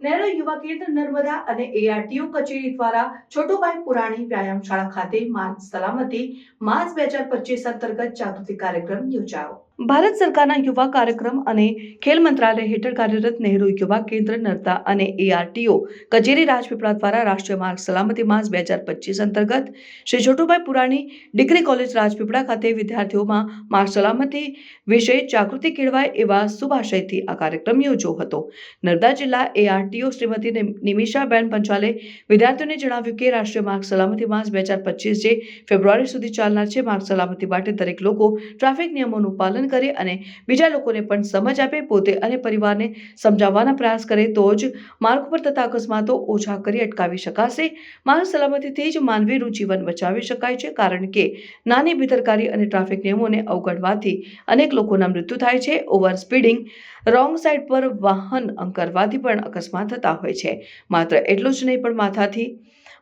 નહેરુ યુવા કેન્દ્ર નર્મદા અને એઆરટીઓ કચેરી દ્વારા છોટુભાઈ પુરાણી વ્યાયામ શાળા ખાતે માર્ગ સલામતી માર્ચ બે હજાર પચીસ અંતર્ગત જાગૃતિ કાર્યક્રમ યોજાયો. ભારત સરકારના યુવા કાર્યક્રમ અને ખેલ મંત્રાલય હેઠળ કાર્યરત નહેરુ યુવા કેન્દ્ર નર્તા અને એઆરટીઓ કચેરી રાજપીપળા દ્વારા રાષ્ટ્રીય માર્ગ સલામતી માસ બે હજાર પચીસ અંતર્ગત શ્રી છોટુભાઈ પુરાણી ડિગ્રી કોલેજ રાજપીપળા ખાતે વિદ્યાર્થીઓમાં માર્ગ સલામતી વિશે જાગૃતિ કેળવાય એવા શુભાશયથી આ કાર્યક્રમ યોજ્યો હતો. નર્મદા જિલ્લા એઆરટીઓ શ્રીમતી નિમ- નિમિષાબેન પંચાલે વિદ્યાર્થીઓને જણાવ્યું કે રાષ્ટ્રીય માર્ગ સલામતી માસ બે હજાર પચીસ જે ફેબ્રુઆરી સુધી ચાલનાર છે, માર્ગ સલામતી માટે દરેક લોકો ટ્રાફિક નિયમોનું પાલન કરે અને બીજા લોકોને પણ સમજ આપે, પોતે અને પરિવારને સમજાવવાના પ્રયાસ કરે, તો જ માર્ગ પર થતા અકસ્માતો ઓછા કરી અટકાવી શકાશે. માર્ગ સલામતીથી જ માનવીનું જીવન બચાવી શકાય છે, કારણ કે નાની બેદરકારી અને ટ્રાફિક નિયમોને અવગણવાથી અનેક લોકોના મૃત્યુ થાય છે. ઓવર સ્પીડિંગ, રોંગ સાઈડ પર વાહન કરવાથી પણ અકસ્માત થતા હોય છે. માત્ર એટલું જ નહીં, પણ માથાથી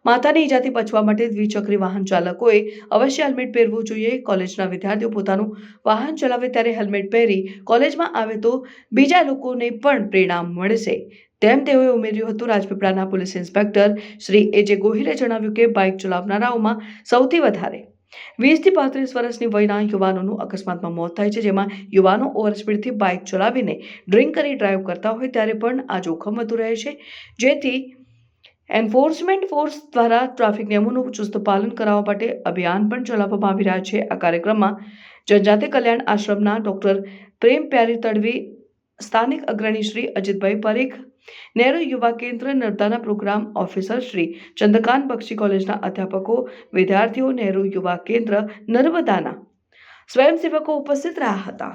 માથાની ઈજાથી બચવા માટે દ્વિચક્રી વાહન ચાલકોએ અવશ્ય હેલ્મેટ પહેરવું જોઈએ. કોલેજના વિદ્યાર્થીઓ પોતાનું વાહન ચલાવે ત્યારે હેલ્મેટ પહેરી કોલેજમાં આવે તો બીજા લોકોને પણ પ્રેરણા મળશે. તેમ તેઓએ ઉમેર્યું હતું. રાજપીપળાના police inspector Shri A J ગોહિલે જણાવ્યું કે બાઇક ચલાવનારાઓમાં સૌથી વધારે વીસથી પાંત્રીસ વર્ષની વયના યુવાનોનું અકસ્માતમાં મોત થાય છે. જેમાં યુવાનો ઓવરસ્પીડથી બાઇક ચલાવીને ડ્રિંક કરી ડ્રાઈવ કરતા હોય ત્યારે પણ આ જોખમ વધુ રહે છે. જેથી એન્ફોર્સમેન્ટ ફોર્સ દ્વારા ટ્રાફિક નિયમોનું ચુસ્ત પાલન કરાવવા માટે અભિયાન પણ ચલાવવામાં આવી રહ્યા છે. આ કાર્યક્રમમાં જનજાતિ કલ્યાણ આશ્રમના ડોક્ટર પ્રેમ પ્યારી તડવી, સ્થાનિક અગ્રણી શ્રી અજીતભાઈ પરેખ, નહેરુ યુવા કેન્દ્ર નર્મદાના પ્રોગ્રામ ઓફિસર શ્રી ચંદ્રકાંત બક્ષી કોલેજના અધ્યાપકો, વિદ્યાર્થીઓ, નહેરુ યુવા કેન્દ્ર નર્મદાના સ્વયંસેવકો ઉપસ્થિત રહ્યા હતા.